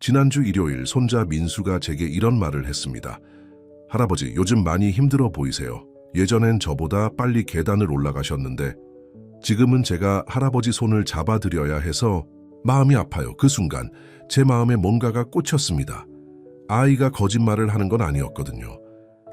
지난주 일요일 손자 민수가 제게 이런 말을 했습니다. 할아버지, 요즘 많이 힘들어 보이세요. 예전엔 저보다 빨리 계단을 올라가셨는데 지금은 제가 할아버지 손을 잡아드려야 해서 마음이 아파요. 그 순간 제 마음에 뭔가가 꽂혔습니다. 아이가 거짓말을 하는 건 아니었거든요.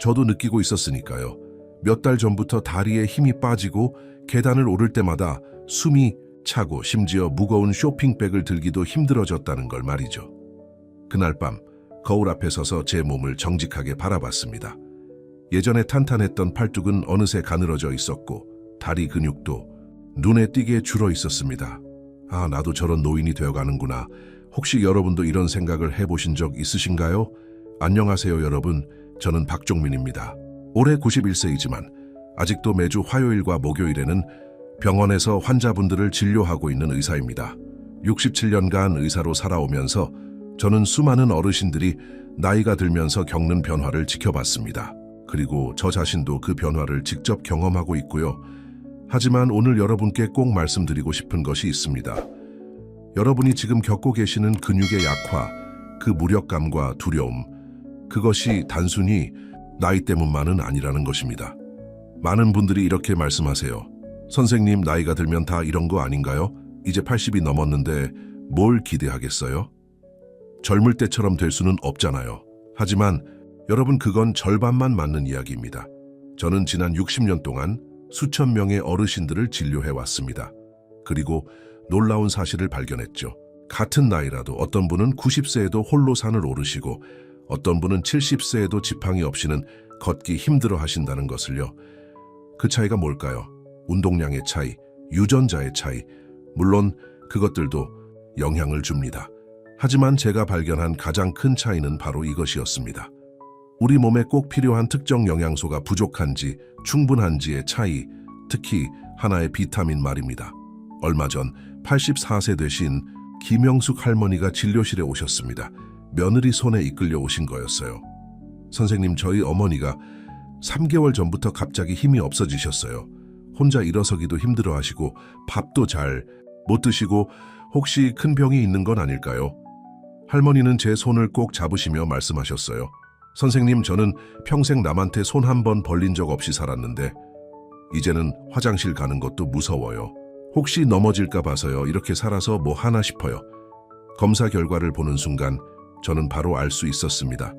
저도 느끼고 있었으니까요. 몇 달 전부터 다리에 힘이 빠지고 계단을 오를 때마다 숨이 차고 심지어 무거운 쇼핑백을 들기도 힘들어졌다는 걸 말이죠. 그날 밤 거울 앞에 서서 제 몸을 정직하게 바라봤습니다. 예전에 탄탄했던 팔뚝은 어느새 가늘어져 있었고 다리 근육도 눈에 띄게 줄어 있었습니다. 아, 나도 저런 노인이 되어가는구나. 혹시 여러분도 이런 생각을 해보신 적 있으신가요? 안녕하세요, 여러분. 저는 박종민입니다. 올해 91세이지만 아직도 매주 화요일과 목요일에는 병원에서 환자분들을 진료하고 있는 의사입니다. 67년간 의사로 살아오면서 저는 수많은 어르신들이 나이가 들면서 겪는 변화를 지켜봤습니다. 그리고 저 자신도 그 변화를 직접 경험하고 있고요. 하지만 오늘 여러분께 꼭 말씀드리고 싶은 것이 있습니다. 여러분이 지금 겪고 계시는 근육의 약화, 그 무력감과 두려움, 그것이 단순히 나이 때문만은 아니라는 것입니다. 많은 분들이 이렇게 말씀하세요. 선생님, 나이가 들면 다 이런 거 아닌가요? 이제 80이 넘었는데 뭘 기대하겠어요? 젊을 때처럼 될 수는 없잖아요. 하지만 여러분 그건 절반만 맞는 이야기입니다. 저는 지난 60년 동안 수천 명의 어르신들을 진료해 왔습니다. 그리고 놀라운 사실을 발견했죠. 같은 나이라도 어떤 분은 90세에도 홀로 산을 오르시고 어떤 분은 70세에도 지팡이 없이는 걷기 힘들어 하신다는 것을요. 그 차이가 뭘까요? 운동량의 차이, 유전자의 차이, 물론 그것들도 영향을 줍니다. 하지만 제가 발견한 가장 큰 차이는 바로 이것이었습니다. 우리 몸에 꼭 필요한 특정 영양소가 부족한지 충분한지의 차이, 특히 하나의 비타민 말입니다. 얼마 전 84세 되신 김영숙 할머니가 진료실에 오셨습니다. 며느리 손에 이끌려 오신 거였어요. 선생님, 저희 어머니가 3개월 전부터 갑자기 힘이 없어지셨어요. 혼자 일어서기도 힘들어 하시고 밥도 잘 못 드시고 혹시 큰 병이 있는 건 아닐까요? 할머니는 제 손을 꼭 잡으시며 말씀하셨어요. 선생님, 저는 평생 남한테 손 한 번 벌린 적 없이 살았는데 이제는 화장실 가는 것도 무서워요. 혹시 넘어질까 봐서요. 이렇게 살아서 뭐 하나 싶어요. 검사 결과를 보는 순간 저는 바로 알 수 있었습니다.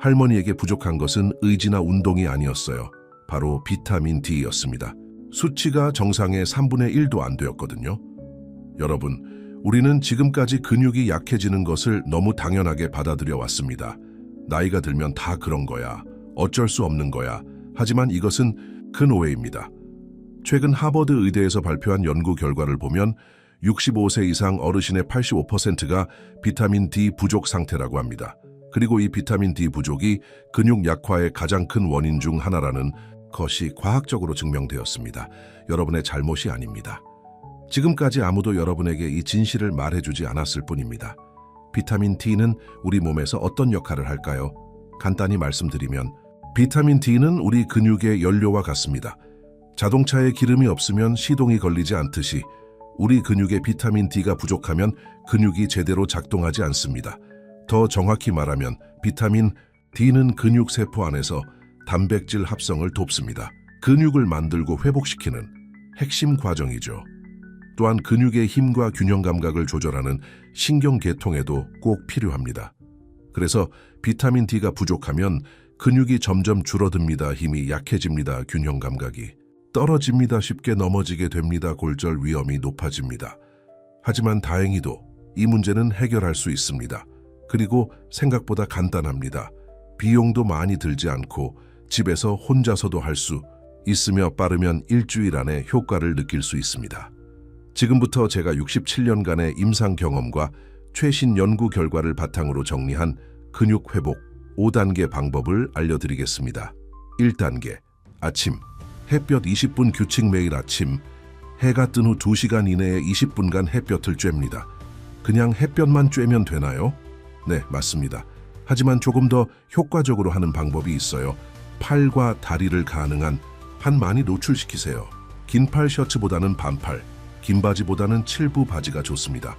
할머니에게 부족한 것은 의지나 운동이 아니었어요. 바로 비타민 D였습니다. 수치가 정상의 3분의 1도 안 되었거든요. 여러분, 우리는 지금까지 근육이 약해지는 것을 너무 당연하게 받아들여 왔습니다. 나이가 들면 다 그런 거야. 어쩔 수 없는 거야. 하지만 이것은 큰 오해입니다. 최근 하버드 의대에서 발표한 연구 결과를 보면 65세 이상 어르신의 85%가 비타민 D 부족 상태라고 합니다. 그리고 이 비타민 D 부족이 근육 약화의 가장 큰 원인 중 하나라는 것이 과학적으로 증명되었습니다. 여러분의 잘못이 아닙니다. 지금까지 아무도 여러분에게 이 진실을 말해주지 않았을 뿐입니다. 비타민 D는 우리 몸에서 어떤 역할을 할까요? 간단히 말씀드리면 비타민 D는 우리 근육의 연료와 같습니다. 자동차에 기름이 없으면 시동이 걸리지 않듯이 우리 근육에 비타민 D가 부족하면 근육이 제대로 작동하지 않습니다. 더 정확히 말하면 비타민 D는 근육 세포 안에서 단백질 합성을 돕습니다. 근육을 만들고 회복시키는 핵심 과정이죠. 또한 근육의 힘과 균형 감각을 조절하는 신경 계통에도 꼭 필요합니다. 그래서 비타민 D가 부족하면 근육이 점점 줄어듭니다. 힘이 약해집니다. 균형 감각이 떨어집니다. 쉽게 넘어지게 됩니다. 골절 위험이 높아집니다. 하지만 다행히도 이 문제는 해결할 수 있습니다. 그리고 생각보다 간단합니다. 비용도 많이 들지 않고 집에서 혼자서도 할 수 있으며 빠르면 일주일 안에 효과를 느낄 수 있습니다. 지금부터 제가 67년간의 임상 경험과 최신 연구 결과를 바탕으로 정리한 근육 회복 5단계 방법을 알려드리겠습니다. 1단계 아침 햇볕 20분 규칙 매일 아침 해가 뜬 후 2시간 이내에 20분간 햇볕을 쬐입니다. 그냥 햇볕만 쬐면 되나요? 네, 맞습니다. 하지만 조금 더 효과적으로 하는 방법이 있어요. 팔과 다리를 가능한 한 많이 노출시키세요. 긴 팔 셔츠보다는 반팔, 긴 바지보다는 칠부 바지가 좋습니다.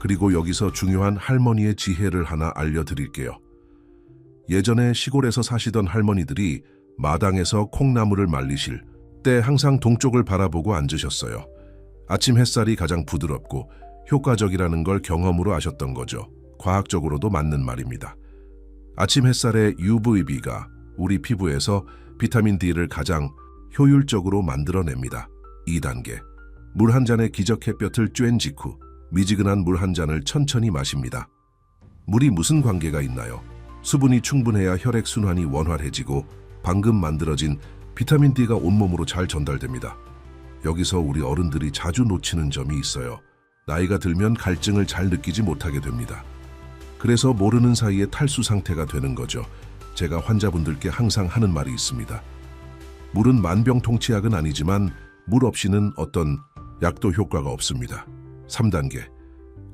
그리고 여기서 중요한 할머니의 지혜를 하나 알려드릴게요. 예전에 시골에서 사시던 할머니들이 마당에서 콩나물을 말리실 때 항상 동쪽을 바라보고 앉으셨어요. 아침 햇살이 가장 부드럽고 효과적이라는 걸 경험으로 아셨던 거죠. 과학적으로도 맞는 말입니다. 아침 햇살의 UVB가 우리 피부에서 비타민 D를 가장 효율적으로 만들어냅니다. 2단계. 물 한 잔에 기적 햇볕을 쬐은 직후 미지근한 물 한 잔을 천천히 마십니다. 물이 무슨 관계가 있나요? 수분이 충분해야 혈액 순환이 원활해지고 방금 만들어진 비타민 D가 온몸으로 잘 전달됩니다. 여기서 우리 어른들이 자주 놓치는 점이 있어요. 나이가 들면 갈증을 잘 느끼지 못하게 됩니다. 그래서 모르는 사이에 탈수 상태가 되는 거죠. 제가 환자분들께 항상 하는 말이 있습니다. 물은 만병통치약은 아니지만 물 없이는 어떤 약도 효과가 없습니다. 3단계.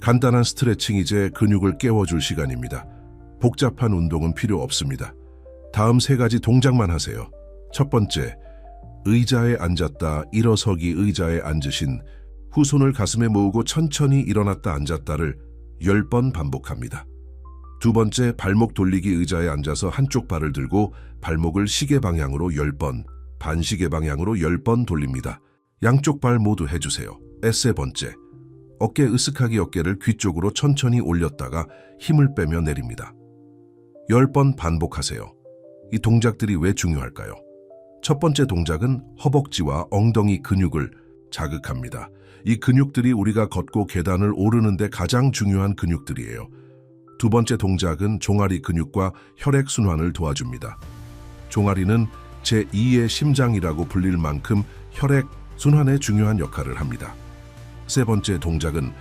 간단한 스트레칭 이제 근육을 깨워줄 시간입니다. 복잡한 운동은 필요 없습니다. 다음 세 가지 동작만 하세요. 첫 번째, 의자에 앉았다 일어서기 의자에 앉으신 후 손을 가슴에 모으고 천천히 일어났다 앉았다를 10번 반복합니다. 두 번째, 발목 돌리기 의자에 앉아서 한쪽 발을 들고 발목을 시계 방향으로 10번, 반시계 방향으로 10번 돌립니다. 양쪽 발 모두 해주세요. 세 번째, 어깨 으쓱하게 어깨를 귀 쪽으로 천천히 올렸다가 힘을 빼며 내립니다. 10번 반복하세요. 이 동작들이 왜 중요할까요? 첫 번째 동작은 허벅지와 엉덩이 근육을 자극합니다. 이 근육들이 우리가 걷고 계단을 오르는데 가장 중요한 근육들이에요. 두 번째 동작은 종아리 근육과 혈액 순환을 도와줍니다. 종아리는 제2의 심장이라고 불릴 만큼 혈액 순환에 중요한 역할을 합니다. 세 번째 동작은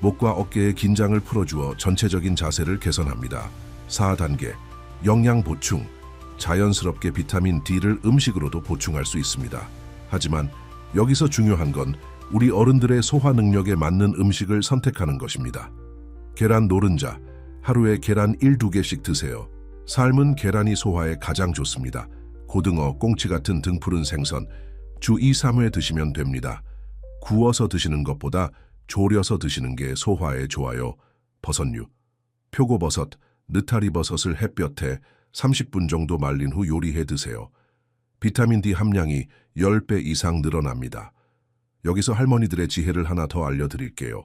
목과 어깨의 긴장을 풀어주어 전체적인 자세를 개선합니다. 4단계 영양 보충 자연스럽게 비타민 D를 음식으로도 보충할 수 있습니다. 하지만 여기서 중요한 건 우리 어른들의 소화 능력에 맞는 음식을 선택하는 것입니다. 계란 노른자, 하루에 계란 1, 2개씩 드세요. 삶은 계란이 소화에 가장 좋습니다. 고등어, 꽁치 같은 등푸른 생선, 주 2, 3회 드시면 됩니다. 구워서 드시는 것보다 졸여서 드시는 게 소화에 좋아요. 버섯류, 표고버섯, 느타리버섯을 햇볕에 30분 정도 말린 후 요리해 드세요. 비타민 D 함량이 10배 이상 늘어납니다. 여기서 할머니들의 지혜를 하나 더 알려드릴게요.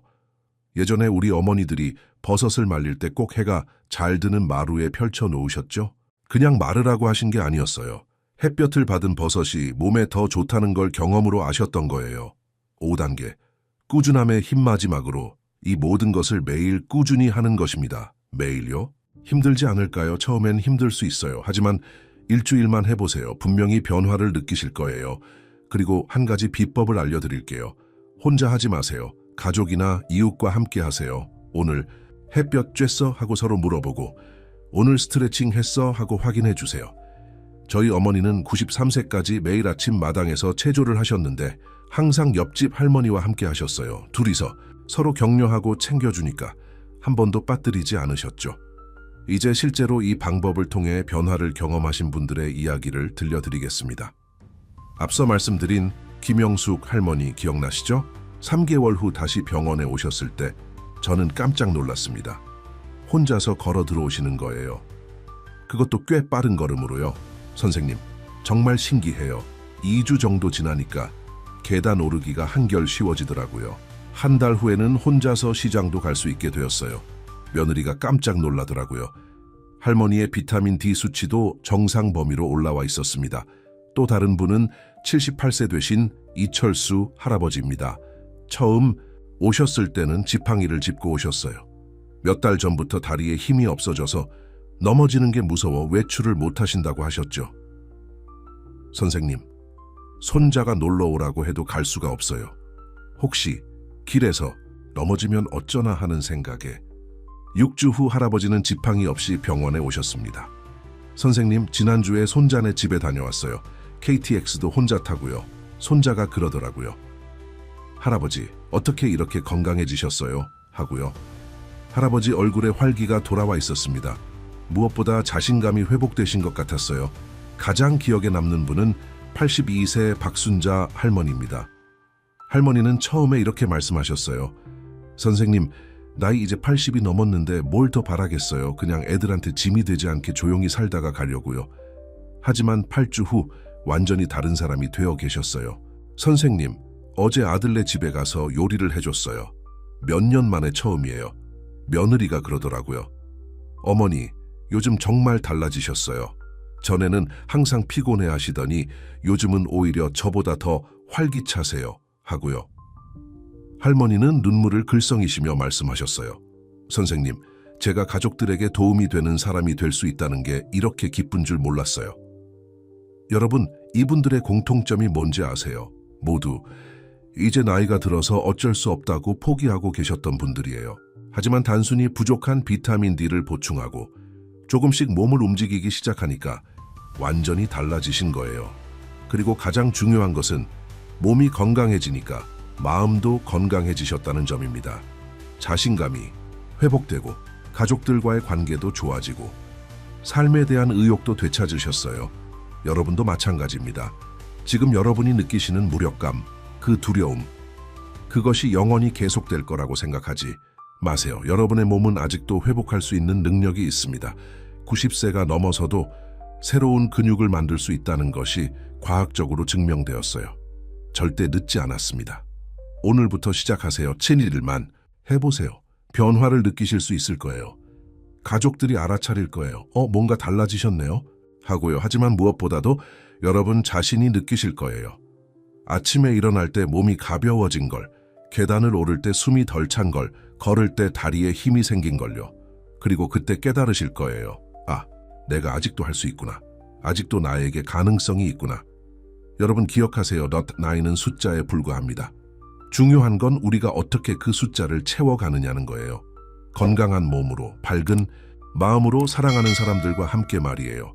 예전에 우리 어머니들이 버섯을 말릴 때 꼭 해가 잘 드는 마루에 펼쳐 놓으셨죠? 그냥 마르라고 하신 게 아니었어요. 햇볕을 받은 버섯이 몸에 더 좋다는 걸 경험으로 아셨던 거예요. 5단계. 꾸준함의 힘 마지막으로 이 모든 것을 매일 꾸준히 하는 것입니다. 매일요? 힘들지 않을까요? 처음엔 힘들 수 있어요. 하지만 일주일만 해보세요. 분명히 변화를 느끼실 거예요. 그리고 한 가지 비법을 알려드릴게요. 혼자 하지 마세요. 가족이나 이웃과 함께 하세요. 오늘 햇볕 쬐어? 하고 서로 물어보고 오늘 스트레칭 했어? 하고 확인해 주세요. 저희 어머니는 93세까지 매일 아침 마당에서 체조를 하셨는데 항상 옆집 할머니와 함께 하셨어요. 둘이서 서로 격려하고 챙겨주니까 한 번도 빠뜨리지 않으셨죠. 이제 실제로 이 방법을 통해 변화를 경험하신 분들의 이야기를 들려드리겠습니다. 앞서 말씀드린 김영숙 할머니 기억나시죠? 3개월 후 다시 병원에 오셨을 때 저는 깜짝 놀랐습니다. 혼자서 걸어 들어오시는 거예요. 그것도 꽤 빠른 걸음으로요. 선생님, 정말 신기해요. 2주 정도 지나니까 계단 오르기가 한결 쉬워지더라고요. 한 달 후에는 혼자서 시장도 갈 수 있게 되었어요. 며느리가 깜짝 놀라더라고요. 할머니의 비타민 D 수치도 정상 범위로 올라와 있었습니다. 또 다른 분은 78세 되신 이철수 할아버지입니다. 처음 오셨을 때는 지팡이를 짚고 오셨어요. 몇 달 전부터 다리에 힘이 없어져서 넘어지는 게 무서워 외출을 못 하신다고 하셨죠. 선생님, 손자가 놀러 오라고 해도 갈 수가 없어요. 혹시 길에서 넘어지면 어쩌나 하는 생각에 6주 후 할아버지는 지팡이 없이 병원에 오셨습니다. 선생님, 지난주에 손자네 집에 다녀왔어요. KTX도 혼자 타고요. 손자가 그러더라고요. 할아버지, 어떻게 이렇게 건강해지셨어요? 하고요. 할아버지 얼굴에 활기가 돌아와 있었습니다. 무엇보다 자신감이 회복되신 것 같았어요. 가장 기억에 남는 분은 82세 박순자 할머니입니다. 할머니는 처음에 이렇게 말씀하셨어요. 선생님, 나이 이제 80이 넘었는데 뭘 더 바라겠어요. 그냥 애들한테 짐이 되지 않게 조용히 살다가 가려고요. 하지만 8주 후 완전히 다른 사람이 되어 계셨어요. 선생님, 어제 아들네 집에 가서 요리를 해줬어요. 몇 년 만에 처음이에요. 며느리가 그러더라고요. 어머니, 요즘 정말 달라지셨어요. 전에는 항상 피곤해 하시더니 요즘은 오히려 저보다 더 활기차세요. 하고요. 할머니는 눈물을 글썽이시며 말씀하셨어요. 선생님, 제가 가족들에게 도움이 되는 사람이 될 수 있다는 게 이렇게 기쁜 줄 몰랐어요. 여러분, 이분들의 공통점이 뭔지 아세요? 모두 이제 나이가 들어서 어쩔 수 없다고 포기하고 계셨던 분들이에요. 하지만 단순히 부족한 비타민 D를 보충하고 조금씩 몸을 움직이기 시작하니까 완전히 달라지신 거예요. 그리고 가장 중요한 것은 몸이 건강해지니까 마음도 건강해지셨다는 점입니다. 자신감이 회복되고 가족들과의 관계도 좋아지고 삶에 대한 의욕도 되찾으셨어요. 여러분도 마찬가지입니다. 지금 여러분이 느끼시는 무력감, 그 두려움, 그것이 영원히 계속될 거라고 생각하지 마세요. 여러분의 몸은 아직도 회복할 수 있는 능력이 있습니다. 90세가 넘어서도 새로운 근육을 만들 수 있다는 것이 과학적으로 증명되었어요. 절대 늦지 않았습니다. 오늘부터 시작하세요. 7일만 해보세요. 변화를 느끼실 수 있을 거예요. 가족들이 알아차릴 거예요. 어, 뭔가 달라지셨네요. 하고요. 하지만 무엇보다도 여러분 자신이 느끼실 거예요. 아침에 일어날 때 몸이 가벼워진 걸, 계단을 오를 때 숨이 덜 찬 걸, 걸을 때 다리에 힘이 생긴 걸요. 그리고 그때 깨달으실 거예요. 아, 내가 아직도 할 수 있구나. 아직도 나에게 가능성이 있구나. 여러분 기억하세요. 넛 나이는 숫자에 불과합니다. 중요한 건 우리가 어떻게 그 숫자를 채워가느냐는 거예요. 건강한 몸으로, 밝은 마음으로 사랑하는 사람들과 함께 말이에요.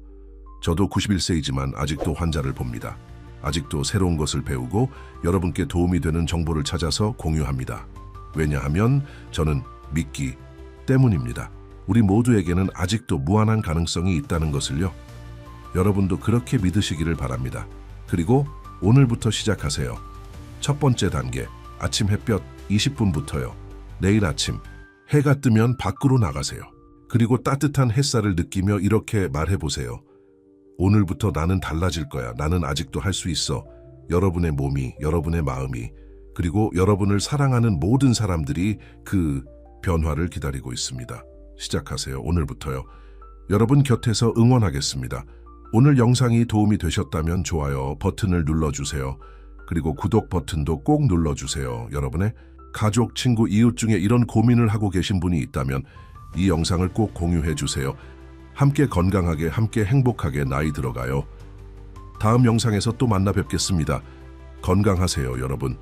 저도 91세이지만 아직도 환자를 봅니다. 아직도 새로운 것을 배우고 여러분께 도움이 되는 정보를 찾아서 공유합니다. 왜냐하면 저는 믿기 때문입니다. 우리 모두에게는 아직도 무한한 가능성이 있다는 것을요. 여러분도 그렇게 믿으시기를 바랍니다. 그리고 오늘부터 시작하세요. 첫 번째 단계, 아침 햇볕 20분부터요. 내일 아침, 해가 뜨면 밖으로 나가세요. 그리고 따뜻한 햇살을 느끼며 이렇게 말해보세요. 오늘부터 나는 달라질 거야. 나는 아직도 할 수 있어. 여러분의 몸이, 여러분의 마음이, 그리고 여러분을 사랑하는 모든 사람들이 그 변화를 기다리고 있습니다. 시작하세요. 오늘부터요. 여러분 곁에서 응원하겠습니다. 오늘 영상이 도움이 되셨다면 좋아요 버튼을 눌러주세요. 그리고 구독 버튼도 꼭 눌러주세요. 여러분의 가족, 친구, 이웃 중에 이런 고민을 하고 계신 분이 있다면 이 영상을 꼭 공유해 주세요. 함께 건강하게, 함께 행복하게 나이 들어가요. 다음 영상에서 또 만나 뵙겠습니다. 건강하세요, 여러분.